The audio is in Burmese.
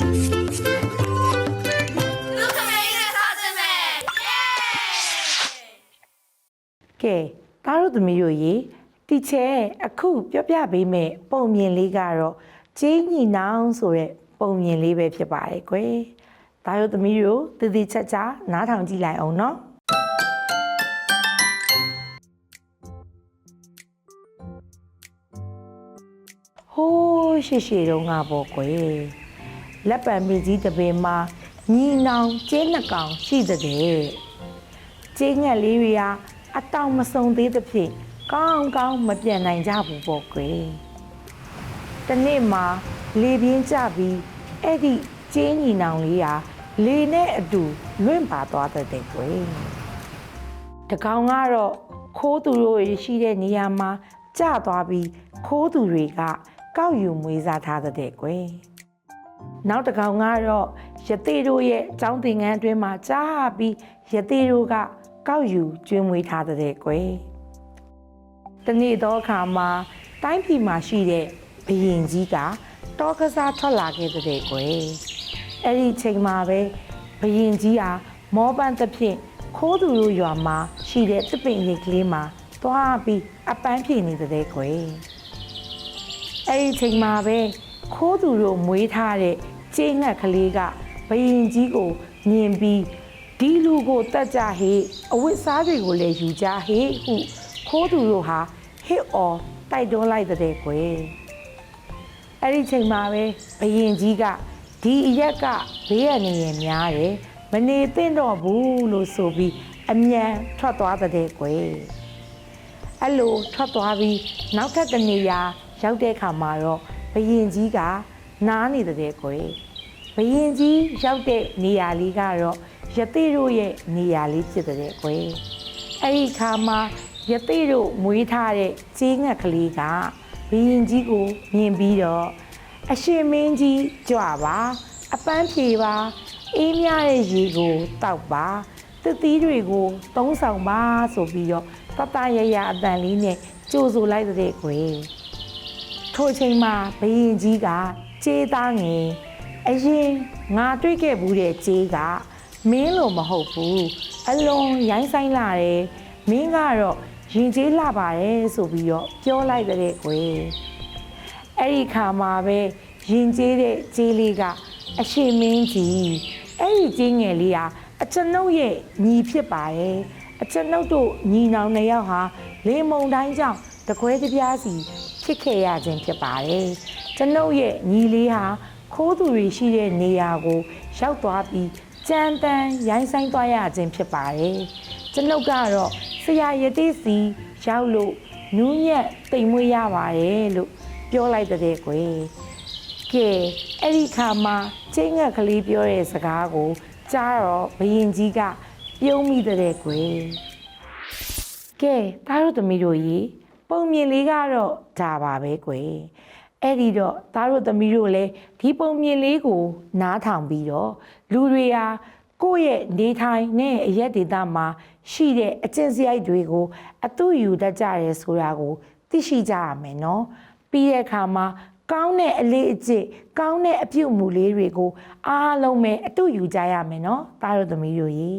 လူခမေးနဲ့စားစမယ်ကဲသားတို့သမီးတို့ရေတီချဲအခုပြောပြပေးမယ်ပုံမြင်လေးကတော့ကျင်းညီနောင်ဆိုတဲ့ပုံမြင်လေးပဲဖြစ်ပါတယ်ကွယ်သားတို့သမီးတို့တည်တည်ချာချာနားထောင်ကြည့်လိုက်အောင်နော်ဟိုးရှေ့ရှေ့တုန်းကပေါ့ကွယ် လက်ပံမီကြီးတစ်ပင်မှာညီနောင်ကျင်းနှစ်ကောင်ရှိတဲ့ကျင်းငက်လေးတွေဟာအတောင်မစုံသေးသဖြင့်ကောင်းကောင်းမပြန်နိုင်ကြဘူးပေါ့ကွယ်။တနေ့မှာလေပြင်းကျပြီးအဲ့ဒီကျင်းညီနောင်လေးဟာလေနဲ့အတူလွင့်ပါသွားတဲ့တဲ့ကွယ်။တကောင်ကတော့ခိုးသူတို့ရရှိတဲ့နေရာမှာကျသွားပြီးခိုးသူတွေကကောက်ယူမွေးစားထားတဲ့ကွယ်။ နောက်တစ်ကောင်ကတော့ယသိတို့ရဲ့ចောင်းသင်ငန်းအတွင်းမှာကြားပြီးယသိတို့ကကောက်ယူကျွေးမွေးထားတဲ့ကွယ်။တနေ့တော့အခါမှာတိုင်းပြည်မှာရှိတဲ့ဘရင်ကြီးကတောကစားထွက်လာခဲ့တဲ့ကွယ်။အဲ့ဒီချိန်မှာပဲဘရင်ကြီးဟာမောပန်းတစ်ဖြင့်ခိုးသူတို့ရွာမှာရှိတဲ့တစ်ပင်လေးကလေးမှာသွားပြီးအပန်းဖြေနေတဲ့ကွယ်။အဲ့ဒီချိန်မှာပဲ ခိုးသူတို့မွေးထားတဲ့ကျင်းငှက်ကလေးကဘယင်ကြီးကိုမြင်ပြီးဒီလူကိုတတ်ကြဟေ့အဝတ်စားတွေကိုလည်းယူကြဟေ့ဟုခိုးသူတို့ဟာဟစ်အော်တိုက်တွန်းလိုက်တဲ့ကွယ်အဲ့ဒီချိန်မှာပဲဘယင်ကြီးကဒီအရက်ကဘေးရနေရများတယ်မနေသင့်တော့ဘူးလို့ဆိုပြီးအမြန်ထွက်သွားတဲ့ကွယ်အဲ့လိုထွက်သွားပြီးနောက်ထပ်တစ်နေရာရောက်တဲ့အခါမှာတော့ ဘယင်ကြီးကနားနေတဲ့ကွယ်ဘယင်ကြီးရောက်တဲ့နေရာလေးကတော့ယသိတို့ရဲ့နေရာလေးဖြစ်တဲ့ကွယ်အဲ့ဒီခါမှာယသိတို့မွေးထားတဲ့ကျေးငှက်ကလေးကဘယင်ကြီးကိုမြင်ပြီးတော့အရှင်မင်းကြီးကြွပါအပန်းဖြေပါအေးမြတဲ့ရေကိုတောက်ပါသစ်သီးတွေကိုသုံးဆောင်ပါဆိုပြီးတော့တတရရအတန်လေးနဲ့ကြိုဆိုလိုက်တဲ့ကွယ် ထိုချိန်မှာဘယင်ကြီးကကျေးသားငယ်အရင်ငါတွေ့ခဲ့ဘူးတဲ့ကျေးကမင်းလို့မဟုတ်ဘူးအလွန်ရိုင်းဆိုင်လာတယ်မင်းကတော့ရင်ကျေးလှပါတယ်ဆိုပြီးတော့ပြောလိုက်တဲ့ကွယ်အဲ့ဒီခါမှာပဲရင်ကျေးတဲ့ကျေးလေးကအရှင်မင်းကြီးအဲ့ဒီကျေးငယ်လေးဟာအကျွန်ုပ်ရဲ့ညီဖြစ်ပါတယ်အကျွန်ုပ်တို့ညီနောင်နှစ်ယောက်ဟာလေမုံတိုင်းကြောင့်တကွဲတပြားစီ ဖြစ်ခဲ့ရခြင်းဖြစ်ပါတယ်ကျွန်ုပ်ရဲ့ညီလေးဟာခိုးသူတွေရှိတဲ့နေရာကိုရောက်သွားပြီးကြမ်းတမ်းရိုင်းဆိုင်သွားရခြင်းဖြစ်ပါတယ်ကျွန်ုပ်ကတော့ဆရာရတိစီရောက်လို့နူးညက်တိမ်မွေးရပါတယ်လို့ပြောလိုက်တဲ့ကွယ်ကဲအဲ့ဒီခါမှာချင်းငက်ကလေးပြောတဲ့စကားကိုကြားတော့ဘယင်ကြီးကပြုံးမိတဲ့ကွယ်ကဲသားတို့သမီးတို့ရေ ပုံမြင်လေးကတော့ဒါပါပဲကွယ်အဲ့ဒီတော့သားတို့သမီးတို့လည်းဒီပုံမြင်လေးကိုနားထောင်ပြီးတော့လူတွေဟာကိုယ့်ရဲ့နေထိုင်နဲ့အရက်ဒေသမှာရှိတဲ့အကျင့်စရိုက်တွေကိုအတူယူတတ်ကြရဲဆိုတာကို သိရှိကြရမယ်နော်ပြီးတဲ့အခါမှာကောင်းတဲ့အလေးအကျင့်ကောင်းတဲ့အပြုတ်မှုလေးတွေကိုအားလုံးပဲအတူယူကြရမယ်နော်သားတို့သမီးတို့ရေ